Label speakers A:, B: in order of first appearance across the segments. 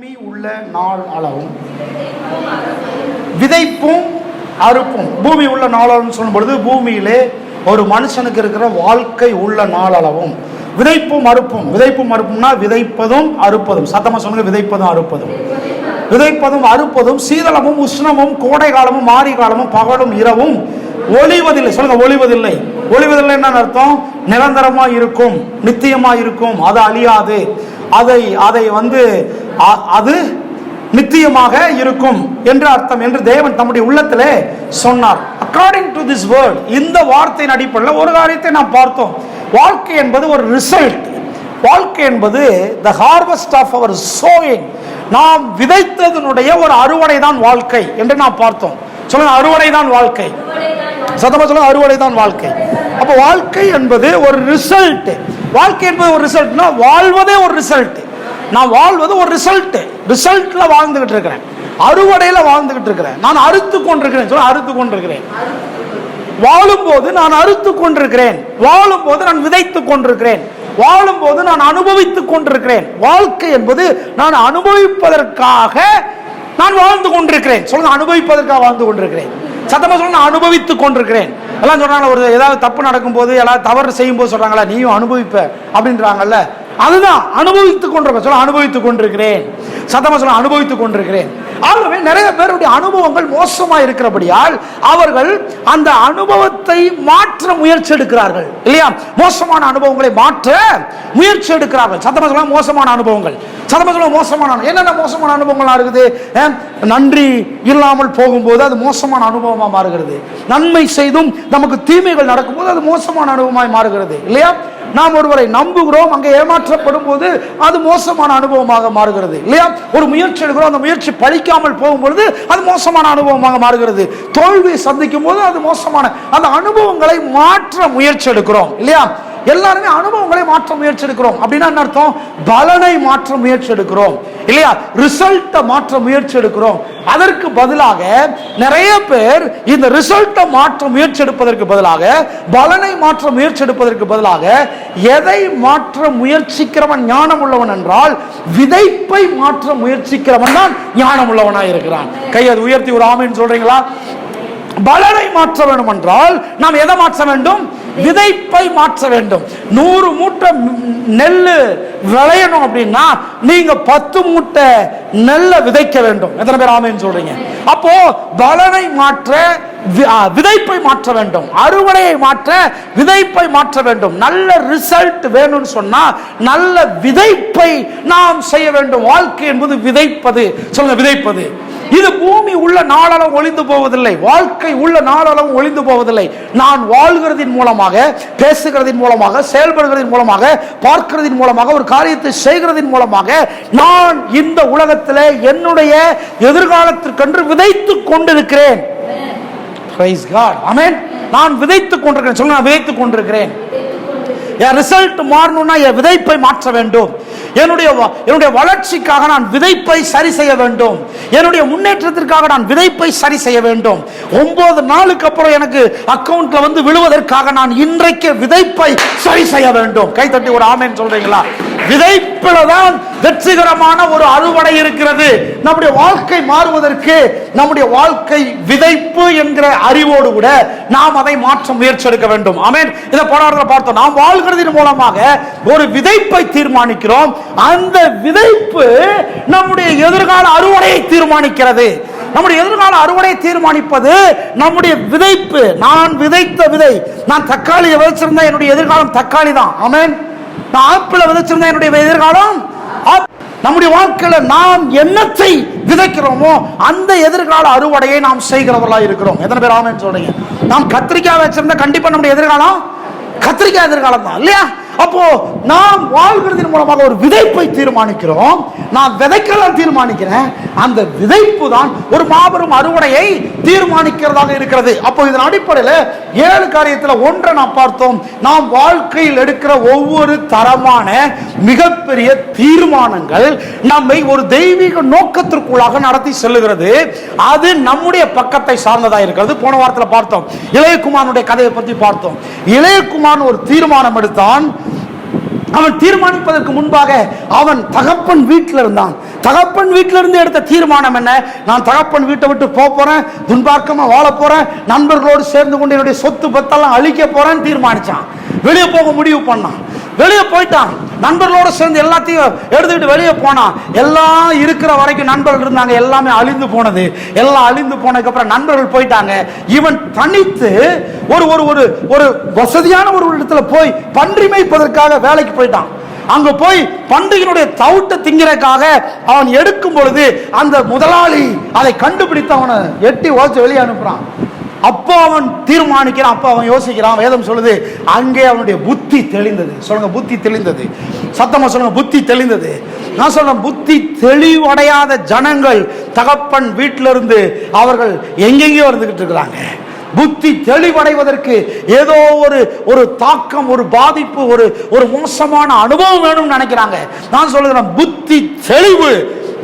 A: பூமி உள்ள நாள் அளவும் விதைப்பும் அறுப்பும். பூமி உள்ள நாள் அளவும் சொல்லும் பொழுது பூமியிலே ஒரு மனுஷனுக்கு இருக்கிற வாழ்க்கை உள்ள நாள் அளவும். விதைப்பும் அறுப்பும். விதைப்பும் அறுப்பும்னா விதைப்பதும் அறுப்பதும். சத்தமா சொல்லுங்க விதைப்பதும் அறுப்பதும். விதைப்பதும் அறுப்பதும் சீதளமும் உஷ்ணமும் கோடை காலமும் மாரி காலமும் பகலும் இரவும் ஒளிவதில்லை. சொல்லுங்க ஒளிவதில்லை. ஒளிவதில்லை என்ன அர்த்தம்? நிரந்தரமா இருக்கும் நித்தியமா இருக்கும். அது அழியாது. அதை அதை வந்து அது நித்தியமாக இருக்கும் என்று அர்த்தம் என்று தேவன் தம்முடைய உள்ளத்திலே சொன்னார். அக்கார்டிங் டு திஸ் வேர்ட் இந்த வார்த்தையின் அடிப்படையில் ஒரு காரியத்தை நாம் பார்த்தோம். வாழ்க்கை என்பது ஒரு ரிசல்ட் வாழ்க்கை என்பது the harvest of our sowing நாம் விதைத்ததனுடைய ஒரு அறுவடை தான் வாழ்க்கை என்று நாம் பார்த்தோம். சொல்லுங்க அறுவடை தான் வாழ்க்கை. சத்தமா சொல்லுங்க அறுவடை தான் வாழ்க்கை. அப்போ வாழ்க்கை என்பது ஒரு ரிசல்ட் வாழ்க்கை என்பது ஒரு ரிசல்ட்னா வாழ்வதே ஒரு ரிசல்ட் நான் வாழ்வது ஒரு ரிசல்ட் ரிசல்ட்ல வாழ்ந்துகிட்டு இருக்கிறேன். அறுவடையில வாழ்ந்துகிட்டு இருக்கிறேன். நான் அறுத்து கொண்டிருக்கிறேன். சொல்ல அறுத்து கொண்டிருக்கிறேன். வாழும் போது நான் அறுத்து கொண்டிருக்கிறேன். வாழும் போது நான் விதைத்துக் கொண்டிருக்கிறேன். வாழும் போது நான் அனுபவித்துக் கொண்டிருக்கிறேன். வாழ்க்கை என்பது நான் அனுபவிப்பதற்காக நான் வாழ்ந்து கொண்டிருக்கிறேன். சொல்லுங்க அனுபவிப்பதற்காக வாழ்ந்து கொண்டிருக்கிறேன். சத்தமா சொல்ல நான் அனுபவித்துக் கொண்டிருக்கிறேன். எல்லாம் சொல்றாங்க ஒரு ஏதாவது தப்பு நடக்கும்போது எல்லாம் தவறு செய்யும் போது சொல்றாங்களா நீயும் அனுபவிப்ப அப்படின்றாங்கல்ல. அதுதான் அனுபவித்துக் கொண்டிருக்க சொல்ல அனுபவித்துக் கொண்டிருக்கிறேன். சத்தமா சொல்ல அனுபவித்துக் கொண்டிருக்கிறேன். ஆகவே நிறைய பேருடைய அனுபவங்கள் மோசமா இருக்கிறபடியால் அவர்கள் அந்த அனுபவத்தை மாற்ற முயற்சி எடுக்கிறார்கள். இல்லையா? மோசமான அனுபவங்களை மாற்ற முயற்சி எடுக்கிறார்கள். சத்தமா சொல்ல மோசமான அனுபவங்கள். சத்தமா சொல்ல மோசமான என்னென்ன மோசமான அனுபவங்களா இருக்குது? நன்றி இல்லாமல் போகும்போது அது மோசமான அனுபவமா மாறுகிறது. நன்மை செய்தும் நமக்கு தீமைகள் நடக்கும்போது அது மோசமான அனுபவமாய் மாறுகிறது. இல்லையா? நாம் ஒருவரை நம்புகிறோம் அங்கே ஏமாற்றப்படும் போது அது மோசமான அனுபவமாக மாறுகிறது இல்லையா? ஒரு முயற்சி எடுக்கிறோம் அந்த முயற்சி பழிக்காமல் போகும்பொழுது அது மோசமான அனுபவமாக மாறுகிறது. தோல்வியை சந்திக்கும் போது அது மோசமான அந்த அனுபவங்களை மாற்ற முயற்சி எடுக்கிறோம் இல்லையா? எல்லாருமே அனுபவங்களை மாற்ற முயற்சி எடுக்கிறோம். அப்படின்னா என்ன அர்த்தம்? பலனை மாற்ற முயற்சி எடுக்கிறோம் இல்லையா? ரிசல்ட்டை மாற்ற முயற்சி எடுக்கிறோம். அதற்கு பதிலாக நிறைய பேர் இந்த ரிசல்ட்டை மாற்ற முயற்சி எடுப்பதற்கு பதிலாக பலனை மாற்ற முயற்சி எடுப்பதற்கு பதிலாக எதை மாற்ற முயற்சிக்கிறவன் ஞானம் உள்ளவன் என்றால் விதைப்பை மாற்ற முயற்சிக்கிறவன் தான் ஞானம் உள்ளவனாக இருக்கிறான் கையது உயர்த்தி ஒரு ஆமைன்னு சொல்றீங்களா? பலனை மாற்ற வேண்டும் என்றால் நாம் எதை மாற்ற வேண்டும்? விதைப்பை மாற்ற வேண்டும். நூறு மூட்டை நெல் விளையணும் அப்படின்னா நீங்க பத்து மூட்டை நெல்லை விதைக்க வேண்டும். எத்தனை பேர் ஆமைன்னு சொல்றீங்க? அப்போ பலனை மாற்ற விதைப்பை மாற்ற வேண்டும். அறுவடையை மாற்ற விதைப்பை மாற்ற வேண்டும். நல்ல ரிசல்ட் வேணும்னு சொன்னா நல்ல விதைப்பை நாம் செய்ய வேண்டும். வாழ்க்கை என்பது விதைப்பது. சொல்லுங்க விதைப்பது. இது பூமி உள்ள நாளளவு ஒளிந்து போவதில்லை. வாழ்க்கை உள்ள நாளளவு ஒளிந்து போவதில்லை. நான் வாழ்கிறதின் மூலமாக பேசுகிறதின் மூலமாக செயல்படுகிறதின் மூலமாக பார்க்கிறதின் மூலமாக ஒரு காரியத்தை செய்கிறதின் மூலமாக நான் இந்த உலகத்தில் என்னுடைய எதிர்காலத்திற்கென்று விதைத்து கொண்டிருக்கிறேன். பிரைஸ் காட் அமேன் நான் விதைத்துக் கொண்டிருக்கிறேன். சொல்லுங்க நான் விதைத்துக் கொண்டிருக்கிறேன். என் ரிசல்ட் மாறணும்னா என் விதைப்பை மாற்ற வேண்டும். என்னுடைய என்னுடைய வளர்ச்சிக்காக நான் விதைப்பை சரி செய்ய வேண்டும். என்னுடைய முன்னேற்றத்திற்காக நான் விதைப்பை சரி செய்ய வேண்டும். ஒன்பது நாளுக்கு அப்புறம் எனக்கு அக்கௌண்ட்ல வந்து விழுவதற்காக நான் இன்றைக்கு விதைப்பை சரி செய்ய வேண்டும். கை தட்டி ஒரு ஆமேன்னு சொல்றீங்களா? விதைப்பில தான் வெற்றிகரமான ஒரு அறுவடை இருக்கிறது. நம்முடைய வாழ்க்கை மாறுவதற்கு நம்முடைய வாழ்க்கை விதைப்பு என்கிற அறிவோடு கூட நாம் அதை மாற்ற முயற்சி எடுக்க வேண்டும். ஆமேன். இதை போராட்டத்தில் பார்த்தோம். நாம் வாழ்கிறதின் மூலமாக ஒரு விதைப்பை தீர்மானிக்கிறோம். அந்த விதைப்பு நம்முடைய எதிர்கால அறுவடையை தீர்மானிக்கிறது. நம்முடைய எதிர்கால அறுவடை தீர்மானிப்பது நம்முடைய விதைப்பு. நான் விதைத்த விதை. நான் தக்காளியை விதைச்சிருந்தா என்னுடைய எதிர்காலம் தக்காளி தான் ஆமேன். நான் ஆப்பிள விதைச்சிருந்தா என்னுடைய எதிர்காலம் நம்முடைய வாழ்க்கையில நாம் எண்ணத்தை விதைக்கிறோமோ அந்த எதிர்கால அறுவடையை நாம் செய்கிறவர்களா இருக்கிறோம். எத்தனை பேர் ஆமென்னு சொல்றீங்க? நாம் கத்திரிக்காய் வச்சிருந்தா கண்டிப்பா நம்முடைய எதிர்காலம் கத்திரிக்காய் எதிர்காலம் தான் இல்லையா? அப்போ நாம் வாழ்கிறதின் மூலமாக ஒரு விதைப்பை தீர்மானிக்கிறோம். நான் விதைக்கலாம் தீர்மானிக்கிறேன். அந்த விதைப்பு தான் ஒரு மாபெரும் அறுவடையை தீர்மானிக்கிறதாக இருக்கிறது. அப்போ இதன் அடிப்படையில் ஏழு காரியத்தில் ஒன்றை நாம் பார்த்தோம். நாம் வாழ்க்கையில் எடுக்கிற ஒவ்வொரு தரமான மிகப்பெரிய தீர்மானங்கள் நம்மை ஒரு தெய்வீக நோக்கத்திற்குள்ளாக நடத்தி செல்லுகிறது. அது நம்முடைய பக்கத்தை சார்ந்ததா இருக்கிறது. போன வாரத்தில் பார்த்தோம். இளையகுமாரனுடைய கதையை பற்றி பார்த்தோம். இளையகுமார் ஒரு தீர்மானம் எடுத்தான். அவன் தீர்மானிப்பதற்கு முன்பாக அவன் தகப்பன் வீட்டில் இருந்தான். தகப்பன் வீட்டிலிருந்து எடுத்த தீர்மானம் என்ன? நான் தகப்பன் வீட்டை விட்டு போக போறேன் துன்பார்க்கமா வாழ போறேன் நண்பர்களோடு சேர்ந்து கொண்டு என்னுடைய சொத்து பத்தெல்லாம் அழிக்க போறேன்னு தீர்மானிச்சான். வெளியே போக முடிவு பண்ணான். வெளியே போயிட்டான். நண்பர்களோடு சேர்ந்து எல்லாத்தையும் எடுத்துக்கிட்டு வெளியே போனான். எல்லாம் இருக்கிற வரைக்கும் நண்பர்கள் இருந்தாங்க. எல்லாமே அழிந்து போனது. எல்லாம் அழிந்து போனதுக்கப்புறம் நண்பர்கள் போயிட்டாங்க. இவன் தனித்து ஒரு ஒரு ஒரு ஒரு வசதியான ஒரு இடத்துல போய் பன்றி மேய்ப்பதற்காக வேலைக்கு போயிட்டான். அங்க போய் பண்டிகையினுடைய தவிட்ட திங்கிறதுக்காக அவன் எடுக்கும் பொழுது அந்த முதலாளி அதை கண்டுபிடித்து அவனை எட்டி ஓச்சு வெளியே அனுப்புறான். அப்போ அவன் தீர்மானிக்கிறான் அப்போ அவன் யோசிக்கிறான் வேதம் சொல்லுது. அங்கே அவனுடைய புத்தி தெளிந்தது. சொல்லுங்க புத்தி தெளிந்தது. சத்தமா சொல்லுங்க புத்தி தெளிந்தது. நான் சொல்றேன் புத்தி தெளிவடையாத ஜனங்கள் தகப்பன் வீட்டில இருந்து அவர்கள் எங்கெங்கேயோ இருந்துகிட்டு இருக்கிறாங்க. புத்தி தெளிவடைவதற்கு ஏதோ ஒரு ஒரு தாக்கம் ஒரு பாதிப்பு ஒரு ஒரு மோசமான அனுபவம் வேணும்னு நினைக்கிறாங்க. நான் சொல்லுகிறேன் புத்தி தெளிவு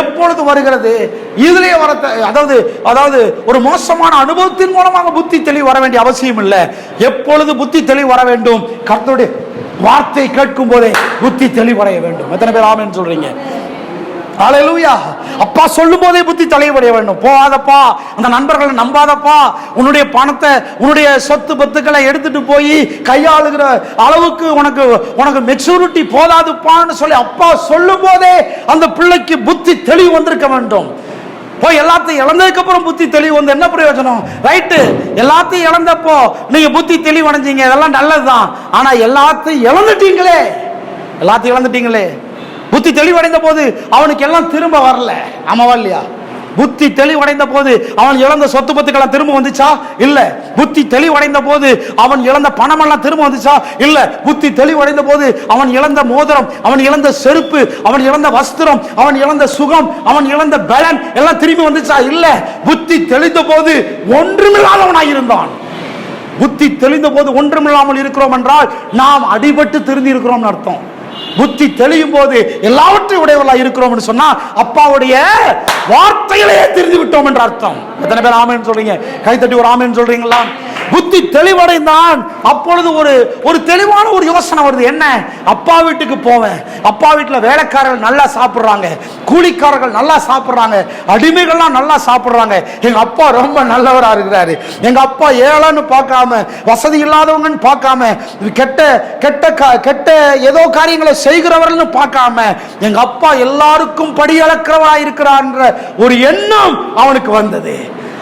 A: எப்பொழுது வருகிறது? இதுலயே வர அதாவது அதாவது ஒரு மோசமான அனுபவத்தின் மூலமாக புத்தி தெளிவு வர வேண்டிய அவசியம் இல்லை. எப்பொழுது புத்தி தெளிவு வர வேண்டும்? கர்த்தருடைய வார்த்தை கேட்கும் போதே புத்தி தெளிவடைய வேண்டும். எத்தனை பேர் ஆமென்னு சொல்றீங்க? ஹalleluya அப்பா சொல்லும் போதே புத்தி தலைவடைய வேண்டும். போகாதப்பா. அந்த நண்பர்களை நம்பாதப்பா. உன்னுடைய பணத்தை உன்னுடைய சொத்து பத்துக்களை எடுத்துட்டு போய் கையாளுகிற அளவுக்கு உனக்கு உனக்கு மெச்சூரிட்டி போதாதுப்பான்னு சொல்லி அப்பா சொல்லும் போதே அந்த பிள்ளைக்கு புத்தி தெளிவு வந்திருக்க வேண்டும். போய் எல்லாத்தையும் இழந்ததுக்கு அப்புறம் புத்தி தெளிவு வந்து என்ன பிரயோஜனம்? ரைட்டு எல்லாத்தையும் இழந்தப்போ நீங்க புத்தி தெளிவு அடைஞ்சீங்க இதெல்லாம் நல்லதுதான். ஆனா எல்லாத்தையும் இழந்துட்டீங்களே. எல்லாத்தையும் இழந்துட்டீங்களே. புத்தி தெளிவடைந்த போது அவனுக்கு எல்லாம் திரும்ப வரல. ஆமாவா இல்லையா? புத்தி தெளிவடைந்த போது அவன் இழந்த சொத்து பத்துக்கெல்லாம் திரும்ப வந்துச்சா? இல்ல. புத்தி தெளிவடைந்த போது அவன் இழந்த பணமெல்லாம் திரும்ப வந்துச்சா? இல்ல. புத்தி தெளிவடைந்த போது அவன் இழந்த மோதிரம் அவன் இழந்த செருப்பு அவன் இழந்த வஸ்திரம் அவன் இழந்த சுகம் அவன் இழந்த பலன் எல்லாம் திரும்பி வந்துச்சா? இல்ல. புத்தி தெளிந்த போது ஒன்றுமில்லாதவனாய் இருந்தான் புத்தி தெளிந்த போது ஒன்றுமில்லாமல் இருக்கிறோம் என்றால் நாம் அடிபட்டு திருந்தி இருக்கிறோம் அர்த்தம். புத்தி தெளியும் போது எல்லாவற்றையும் உடையவர்களா இருக்கிறோம் சொன்னா அப்பாவுடைய வார்த்தைகளையே தெரிந்து விட்டோம் என்ற அர்த்தம். எத்தனை பேர் ஆமேன்னு சொல்றீங்க? கைத்தட்டி ஒரு ஆமேன்னு சொல்றீங்களா? புத்தி தெளிவடைந்தான். அப்பொழுது ஒரு ஒரு தெளிவான ஒரு யோசனை வருது. என்ன? அப்பா வீட்டுக்கு போவேன். அப்பா வீட்டில் வேலைக்காரர்கள் நல்லா சாப்பிட்றாங்க. கூலிக்காரர்கள் நல்லா சாப்பிட்றாங்க. அடிமைகள்லாம் நல்லா சாப்பிட்றாங்க. எங்க அப்பா ரொம்ப நல்லவராக இருக்கிறாரு. எங்க அப்பா ஏழைன்னு பார்க்காம வசதி இல்லாதவங்கன்னு பார்க்காம கெட்ட கெட்ட கெட்ட ஏதோ காரியங்களை செய்கிறவர்கள்னு பார்க்காம எங்க அப்பா எல்லாருக்கும் படியளக்கிறவராக இருக்கிறான்ற ஒரு எண்ணம் அவனுக்கு வந்தது.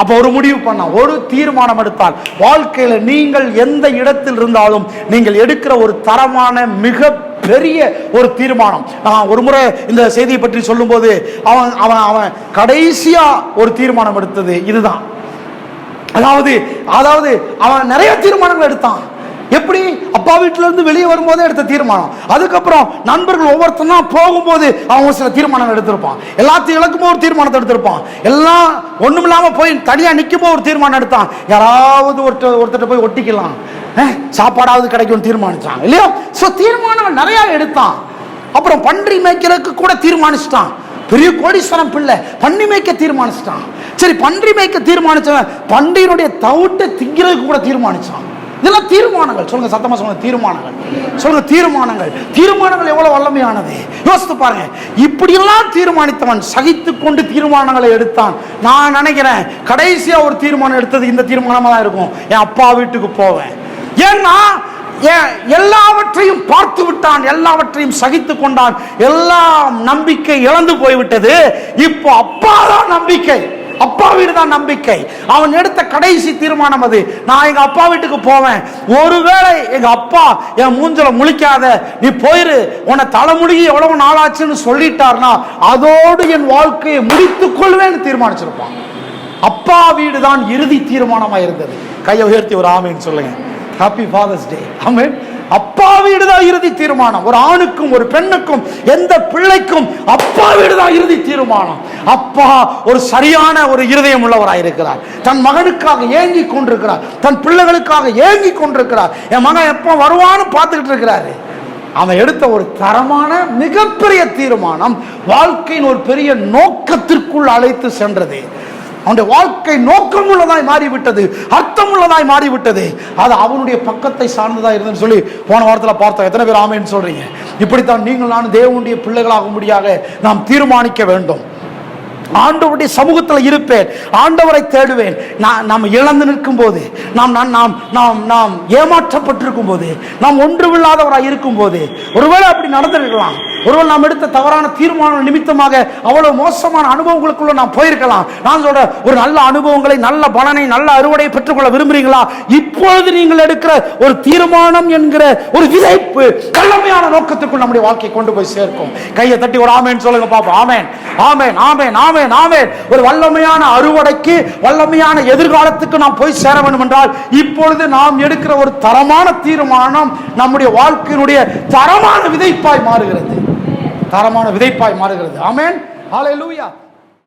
A: அப்ப ஒரு முடிவு பண்ணான் ஒரு தீர்மானம் எடுத்தால் வாழ்க்கையில நீங்கள் எந்த இடத்தில் இருந்தாலும் நீங்கள் எடுக்கிற ஒரு தரமான மிக பெரிய ஒரு தீர்மானம். நான் ஒரு முறை இந்த செய்தியை பற்றி சொல்லும்போது அவன் அவன் அவன் கடைசியா ஒரு தீர்மானம் எடுத்தது இதுதான். அதாவது அதாவது அவன் நிறைய தீர்மானங்கள் எடுத்தான். எப்படி அப்பா வீட்டுல இருந்து வெளியே வரும்போதே எடுத்த தீர்மானம்? அதுக்கப்புறம் நண்பர்கள் ஒவ்வொருத்தனா போகும்போது அவன் சில தீர்மானங்கள் எடுத்திருப்பான். எல்லாத்தையும் இழக்கும்போது ஒரு தீர்மானத்தை எடுத்திருப்பான். எல்லாம் ஒண்ணுமில்லாம போய் தனியா நிக்கும்போது ஒரு தீர்மானம் எடுத்தான். யாராவது ஒருத்தர் ஒருத்தர் போய் ஒட்டிக்கலாம். சாப்பாடாவது கிடைக்கும் தீர்மானிச்சான். இல்லையா? சோ தீர்மானங்கள் நிறைய எடுத்தான். அப்புறம் பன்றி மேய்க்கிறதுக்கு கூட தீர்மானிச்சிட்டான். பெரிய கோடீஸ்வரம் பிள்ளை. பன்றி மேய்க்க தீர்மானிச்சிட்டான். சரி பன்றி மேய்க்க தீர்மானிச்சவன் பன்றியினுடைய தவிட்டை திங்கிறதுக்கு கூட தீர்மானிச்சான். இதெல்லாம் தீர்மானங்கள். சொல்லுங்க சத்தமா சொல்லுங்க தீர்மானங்கள். சொல்லுங்க தீர்மானங்கள். தீர்மானங்கள் எவ்வளவு வல்லமையானது? யோசித்து பாருங்க. இப்படியெல்லாம் தீர்மானித்தவன் சகித்து கொண்டு தீர்மானங்களை எடுத்தான். நான் நினைக்கிறேன் கடைசியா ஒரு தீர்மானம் எடுத்தது இந்த தீர்மானமா தான் இருக்கும். என் அப்பா வீட்டுக்கு போவேன். ஏன்னா எல்லாவற்றையும் பார்த்து விட்டான் எல்லாவற்றையும் சகித்து கொண்டான். எல்லாம் நம்பிக்கை இழந்து போய்விட்டது. இப்போ அப்பா தான் நம்பிக்கை. அப்பா வீடு தான் நம்பிக்கை. அவன் எடுத்த கடைசி தீர்மானம் அது. நான் எங்க அப்பா வீட்டுக்கு போவேன். ஒருவேளை எங்க அப்பா என் மூஞ்சல முழிக்காத நீ போயிரு. உன்னை தலைமுடிக்கு எவ்வளவு நாளாச்சுன்னு சொல்லிட்டார்னா அதோடு என் வாழ்க்கையை முடித்துக் கொள்வேன்னு தீர்மானிச்சிருப்பான். அப்பா வீடு தான் இறுதி தீர்மானமா இருந்தது. கையை உயர்த்தி ஒரு ஆமைன்னு சொல்லுங்க. ஹாப்பி ஃபாதர்ஸ் டே ஆமேன் அப்பா வீடுதான் இறுதி தீர்மானம். ஒரு ஆணுக்கும் ஒரு பெண்ணுக்கும் எந்த பிள்ளைக்கும் அப்பா இறுதி தீர்மானம். அப்பா ஒரு சரியான ஒரு இருதயம் உள்ளவராக இருக்கிறார் தன் மகனுக்காக ஏங்கி கொண்டிருக்கிறார். தன் பிள்ளைகளுக்காக ஏங்கி கொண்டிருக்கிறார். என் மகன் எப்போ வருவான்னு பார்த்துக்கிட்டு இருக்கிறாரு. அவன் எடுத்த ஒரு தரமான மிகப்பெரிய தீர்மானம் வாழ்க்கையின் ஒரு பெரிய நோக்கத்திற்குள் அழைத்து சென்றது. அவனுடைய வாழ்க்கை நோக்கமுள்ளதாய் மாறிவிட்டது அர்த்தமுள்ளதாய் மாறிவிட்டது. அது அவனுடைய பக்கத்தை சார்ந்ததா இருந்ததுன்னு சொல்லி போன வாரத்தில் பார்த்தோம். எத்தனை பேர் ஆமைன்னு சொல்றீங்க. இப்படித்தான் நீங்கள் நான் தேவனுடைய பிள்ளைகளாகும்படியாக நாம் தீர்மானிக்க வேண்டும். ஆண்டவருடைய சமூகத்தில் இருப்பேன். ஆண்டவரை தேடுவேன். நான் நாம் இழந்து நிற்கும் போது நாம் நான் நாம் நாம் நாம் ஏமாற்றப்பட்டிருக்கும் போது நாம் ஒன்றுமில்லாதவராக இருக்கும் போது ஒருவேளை அப்படி நடந்திருக்கலாம். ஒருவேளை நாம் எடுத்த தவறான தீர்மானம் நிமித்தமாக அவ்வளவு மோசமான அனுபவங்களுக்குள்ள நாம் போயிருக்கலாம். நான் சொல்றேன் ஒரு நல்ல அனுபவங்களை நல்ல பலனை நல்ல அறுவடையை பெற்றுக்கொள்ள விரும்புறீங்களா இப்பொழுது நீங்கள் எடுக்கிற ஒரு தீர்மானம் என்கிற ஒரு விதைப்பு கல்லமையான நோக்கத்துக்குள் நம்முடைய வாழ்க்கையை கொண்டு போய் சேர்க்கும். கையை தட்டி ஒரு ஆமேன் சொல்லுங்க பாப்போம். ஆமேன். ஆமேன் ஆமேன் ஆமேன் ஆமேன். ஒரு வல்லமையான அறுவடைக்கு வல்லமையான எதிர்காலத்துக்கு நாம் போய் சேர வேண்டும் என்றால் இப்பொழுது நாம் எடுக்கிற ஒரு தரமான தீர்மானம் நம்முடைய வாழ்க்கையினுடைய தரமான விதைப்பாய் மாறுகிறது. தரமான விதைப்பாய் மாறுகிறது. ஆமேன். ஹalleluya.